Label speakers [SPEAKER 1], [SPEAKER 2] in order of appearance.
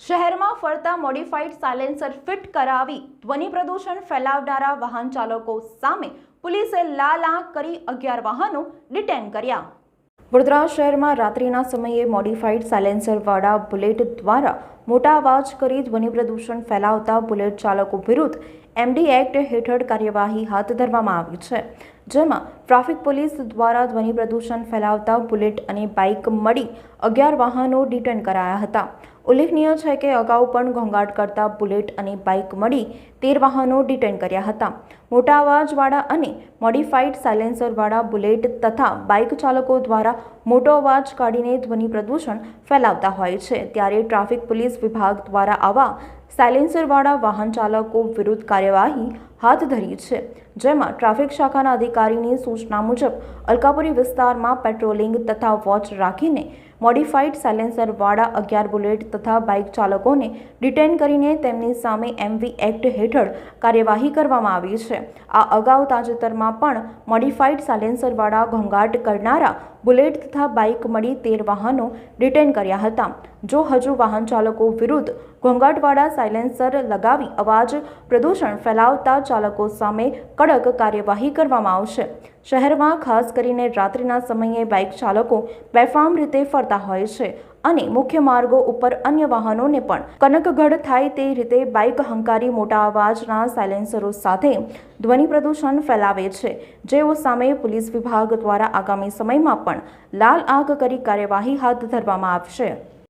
[SPEAKER 1] શહેરમાં ફરતા modified silencer fit કરાવી ધ્વનિ પ્રદૂષણ ફેલાવનારા વાહન ચાલકો સામે પોલીસે લાલ આંખ કરી અગિયાર વાહનો ડિટેન કર્યા. વડોદરા શહેરમાં રાત્રિના સમયે મોડિફાઈડ સાયલેન્સરવાળા બુલેટ દ્વારા મોટા અવાજ કરી ધ્વનિ પ્રદૂષણ ફેલાવતા બુલેટ ચાલકો વિરુદ્ધ એમડી એક્ટ હેઠળ કાર્યવાહી હાથ ધરવામાં આવી છે. જેમાં ટ્રાફિક પોલીસ દ્વારા ધ્વનિ પ્રદૂષણ ફેલાવતા બુલેટ અને બાઇક મળી અગિયાર વાહનો ડિટેન કરાયા હતા. ઉલ્લેખનીય છે કે અગાઉ પણ ઘોંઘાટ કરતા બુલેટ અને બાઇક મળી તેર વાહનો ડિટેન કર્યા હતા. મોટા અવાજવાળા અને મોડિફાઈડ સાયલેન્સરવાળા બુલેટ તથા બાઇક ચાલકો દ્વારા મોટો અવાજ કાઢીને ધ્વનિ પ્રદૂષણ ફેલાવતા હોય છે. ત્યારે ટ્રાફિક પોલીસ વિભાગ દ્વારા આવા સાયલેન્સરવાળા વાહન ચાલકો વિરુદ્ધ કાર્યવાહી હાથ ધરી છે. જેમાં ટ્રાફિક શાખાના અધિકારીની સૂચના મુજબ અલકાપુરી વિસ્તારમાં પેટ્રોલિંગ તથા વોચ રાખીને મોડિફાઈડ સાયલેન્સરવાળા અગિયાર બુલેટ તથા બાઇક ચાલકોને ડિટેન કરીને તેમની સામે એમવી એક્ટ હેઠળ કાર્યવાહી કરવામાં આવી છે. આ અગાઉ તાજેતરમાં પણ મોડિફાઈડ સાયલેન્સરવાળા ઘોંઘાટ કરનારા બુલેટ તથા બાઇક મળી તેર વાહનો ડિટેન કર્યા હતા. જો હજુ વાહન ચાલકો વિરુદ્ધ ઘોંઘાટવાળા સાયલેન્સર લગાવી અવાજ પ્રદૂષણ ફેલાવતા ચાલકો સામે કડક કાર્યવાહી કરવામાં આવશે. શહેરમાં ખાસ કરીને રાત્રિના સમયે બાઇક ચાલકો બેફામ રીતે ફરતા હોય છે અને મુખ્ય માર્ગો ઉપર અન્ય વાહનોને પણ. કનકગઢ થાય તે રીતે બાઇક હંકારી મોટા અવાજના સાયલેન્સરો સાથે ધ્વનિ પ્રદૂષણ ફેલાવે છે, જેઓ સામે પોલીસ વિભાગ દ્વારા આગામી સમયમાં પણ લાલ આંખ કરી કાર્યવાહી હાથ ધરવામાં આવશે.